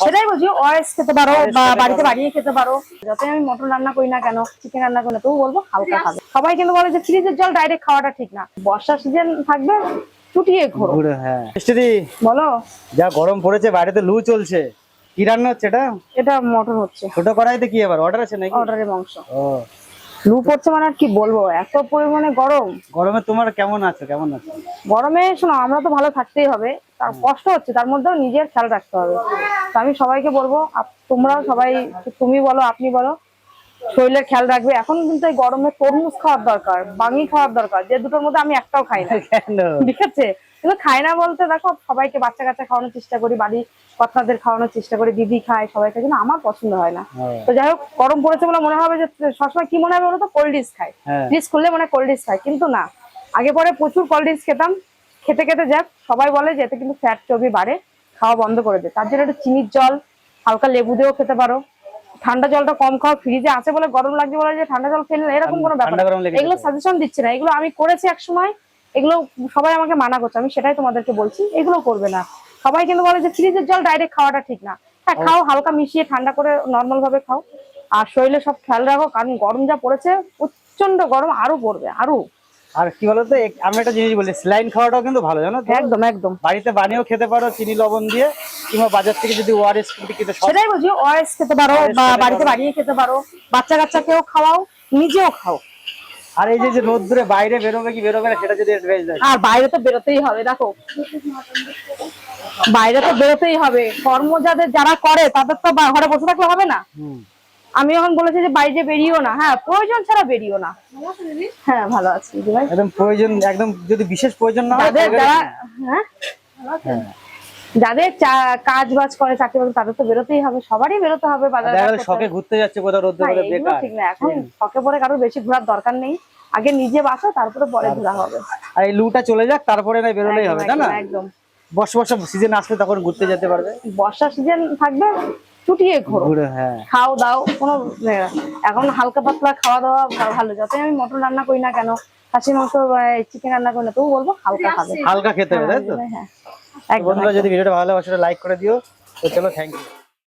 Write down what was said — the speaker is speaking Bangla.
সেটাই বলছি ওয়ারেস খেতে পারো বা বাড়িতে। বানিয়ে খেতে পারো। যতই আমি মটন রান্না করি না কেন চিকেন রান্না করি না তবু বলব হালকা খাবে। সবাই কিন্তু বলে যে ফ্রিজের জল ডাইরেক্ট খাওয়াটা ঠিক না। বর্ষার সিজন থাকবে চুটিয়ে ঘোরো। হ্যাঁ। বলো। যা গরম পড়েছে বাইরেতে লু চলছে। কি রান্না হচ্ছে এটা? এটা মটন হচ্ছে। ছোট কড়াইতে কি আবার অর্ডার আছে নাকি? অর্ডারের মাংস। ও। লু পড়ছে মানে আর কি বলব? এত পরিমাণে গরম। গরমে তোমার কেমন আছো? কেমন আছো? গরমে শোনো আমরা তো ভালো থাকতেই হবে। তার কষ্ট হচ্ছে তার মধ্যেও নিজের খেয়াল রাখতে হবে। তো আমি সবাইকে বলব তোমরাও সবাই তুমি বলো আপনি বলো শরীরের খেয়াল রাখবে। এখন কিন্তু এই গরমে তরমুজ খাওয়ার দরকার বাঙি খাওয়ার দরকার যে দুটোর মধ্যে আমি একটাও খাই না। ঠিক আছে? কিন্তু খাই না বলতে দেখো সবাইকে বাচ্চা কাচ্চা খাওয়ানোর চেষ্টা করি বাড়ি কর্তাদের খাওয়ানোর চেষ্টা করি দিদি খায় সবাইকে কিন্তু আমার পছন্দ হয় না। তো যাই হোক গরম পড়েছে বলে মনে হবে যে সবসময় কি মনে হবে বলো তো? কোল্ড ড্রিঙ্কস খাই হ্যাঁ। ফ্রিজ খুললে মনে কোল্ড ড্রিঙ্কস খাই কিন্তু না। আগে পরে প্রচুর কোল্ড ড্রিঙ্কস খেতাম খেতে খেতে যাক সবাই বলে যে এতে কিন্তু ফ্যাট চর্বি বাড়ে খাওয়া বন্ধ করে দেয় তার জন্য একটু চিনির জল হালকা লেবু দিয়েও খেতে পারো। ঠান্ডা জলটা কম খাও ফ্রিজে আছে বলে গরম লাগছে বলে যে ঠান্ডা জল খেলে এরকম কোনো ব্যাপার এগুলো সাজেশন দিচ্ছে না। এগুলো আমি করেছি এক সময় এগুলো সবাই আমাকে মানা করছে আমি সেটাই তোমাদেরকে বলছি এগুলো করবে না। সবাই কিন্তু বলে যে ফ্রিজের জল ডাইরেক্ট খাওয়াটা ঠিক না। হ্যাঁ খাও হালকা মিশিয়ে ঠান্ডা করে নর্মাল ভাবে খাও। আর শরীরে সব খেয়াল রাখো কারণ গরম যা পড়েছে প্রচণ্ড গরম আরও পড়বে আরও আর কি বলতো আমি একটা জিনিস বলি স্লাইন খাওয়াটাও কিন্তু ভালো জানো একদম একদম। বাড়িতে বানিয়েও খেতে পারো চিনি লবণ দিয়ে কিংবা বাজার থেকে যদি ওআরএস কিনতে সেটাই বলছি ওয়ারেস খেতে পারো বা বাড়িতে বানিয়ে খেতে পারো বাচ্চা কাচ্চাকেও খাওয়াও নিজেও খাও। আর এই যে রোদ্দুরে বাইরে বেরোবে কি বেরোবে না সেটা যদি আর বাইরে তো বেরোতেই হবে দেখো। বাইরে তো বেরোতেই হবে। কর্ম যাদের যারা করে তাদের তো ঘরে বসে থাকলে হবে না। হুম। আমি এখন বলেছি যে বাইরে বেরিয়েও না। হ্যাঁ প্রয়োজন ছাড়া বেরিয়েও না। হ্যাঁ ভালো আছি ভাই। একদম প্রয়োজন একদম যদি বিশেষ প্রয়োজন না হয় যাদের যারা হ্যাঁ। হ্যাঁ। যাদের চা- কাজ বাজ করে চাকরি বাকরি তাদের তো বেরোতেই হবে সবারই বেরোতে হবে বাজার শখে ঘুরতে যাচ্ছে কোথাও না, এগুলো বেকার। ঠিক না এখন শখে পরে কারোর বেশি ঘোরার দরকার নেই। আগে নিজে বাঁচো তারপরে পরে ঘোরা হবে। আর এই লুটা চলে যাক তারপরে না বেরোলেই হবে একদম, না? একদম বর্ষ বর্ষ সিজন আসলে তখন ঘুরতে যেতে পারবে। বর্ষা সিজন থাকবে চুটিয়ে ঘোরো। হ্যাঁ। খাও দাও কোনো এখন হালকা পাতলা খাওয়া দাওয়া ভালো যতই আমি মটন রান্না করি না কেন খাসি মাংস চিকেন রান্না করি না তবু বলব হালকা খাবে। হালকা খেতে হবে তাই তো? হ্যাঁ একদম বন্ধুরা যদি ভিডিওটা ভালো লাগে সেটা লাইক করে দিও। তো চলো থ্যাংক ইউ